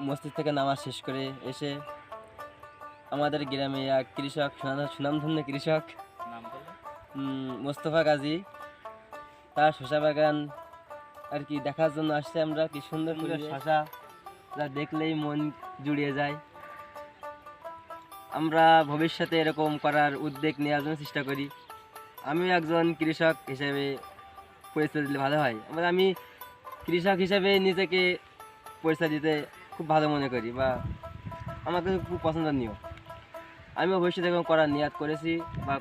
মসজিদ থেকে নামাজ শেষ করে এসে আমাদের গ্রামে এক কৃষক সুনাম- সুনামধন্য কৃষক মোস্তফা গাজী তার শশা বাগান আর কি দেখার জন্য আসছে আমরা। কি সুন্দর করে শশা যা দেখলেই মন জুড়িয়ে যায়। আমরা ভবিষ্যতে এরকম করার উদ্যোগ নেওয়ার জন্য চেষ্টা করি। আমিও একজন কৃষক হিসেবে পরিচয় দিলে ভালো হয়। এবার আমি কৃষক হিসেবে নিজেকে পরিচয় দিতে খুব ভালো মনে করি বা আমাকে খুব পছন্দনীয় আমিও ভবিষ্যতে এরকম করার নিয়াত করেছি বা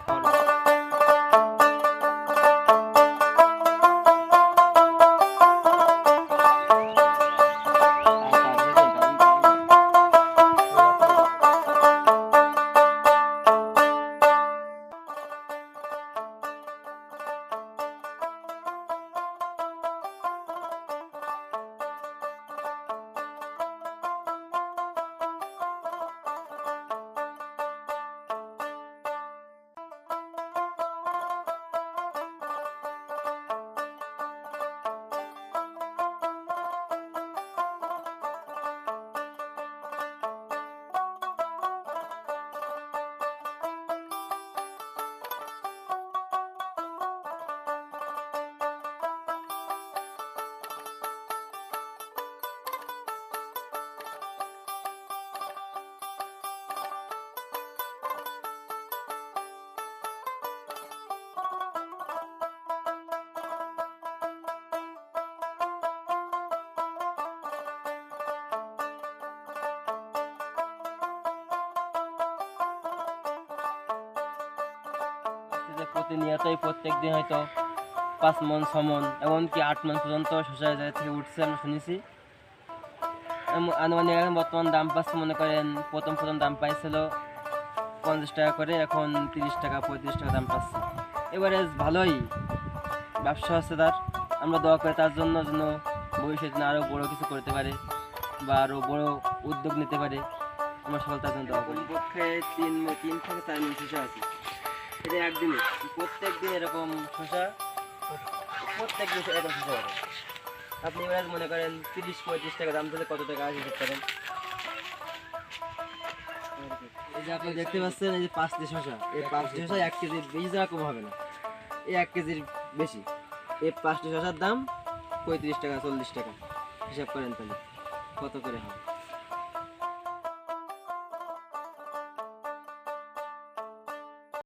প্রতিনিয়তই প্রত্যেক দিন হয়তো পাঁচ মন, ছ মন, এমনকি আট মন পর্যন্ত শসা জায়গা থেকে উঠছে আমরা শুনেছি। আনুমানিক এখন বর্তমান দাম পাচ্ছে, মনে করেন প্রথম প্রথম দাম পাইছিল পঞ্চাশ টাকা করে, এখন তিরিশ টাকা, পঁয়ত্রিশ টাকা দাম পাচ্ছে। এবারে ভালোই ব্যবসা হচ্ছে তার। আমরা দোয়া করে তার জন্য যেন ভবিষ্যতে আরও বড় কিছু করতে পারে বা আরও বড় উদ্যোগ নিতে পারে। আমরা সকল তার জন্য দোয়া করি। পক্ষে তিন তিন থেকে চার মিনিট শসা আছে। একদিনে। প্রত্যেক দিন এরকম শসা, প্রত্যেক দিন এরকম শসা হবে আপনি এবার মনে করেন তিরিশ, পঁয়ত্রিশ টাকা দাম দিলে কত টাকা হিসাব করেন এই যে আপনি দেখতে পাচ্ছেন, এই যে পাঁচটি শসা। এই পাঁচটি শসা এক কেজি বেশি টাকা কম হবে না। এই এক কেজির বেশি। এই পাঁচটি শসার দাম পঁয়ত্রিশ টাকা, চল্লিশ টাকা। হিসাব করেন তাহলে। কত করে হয়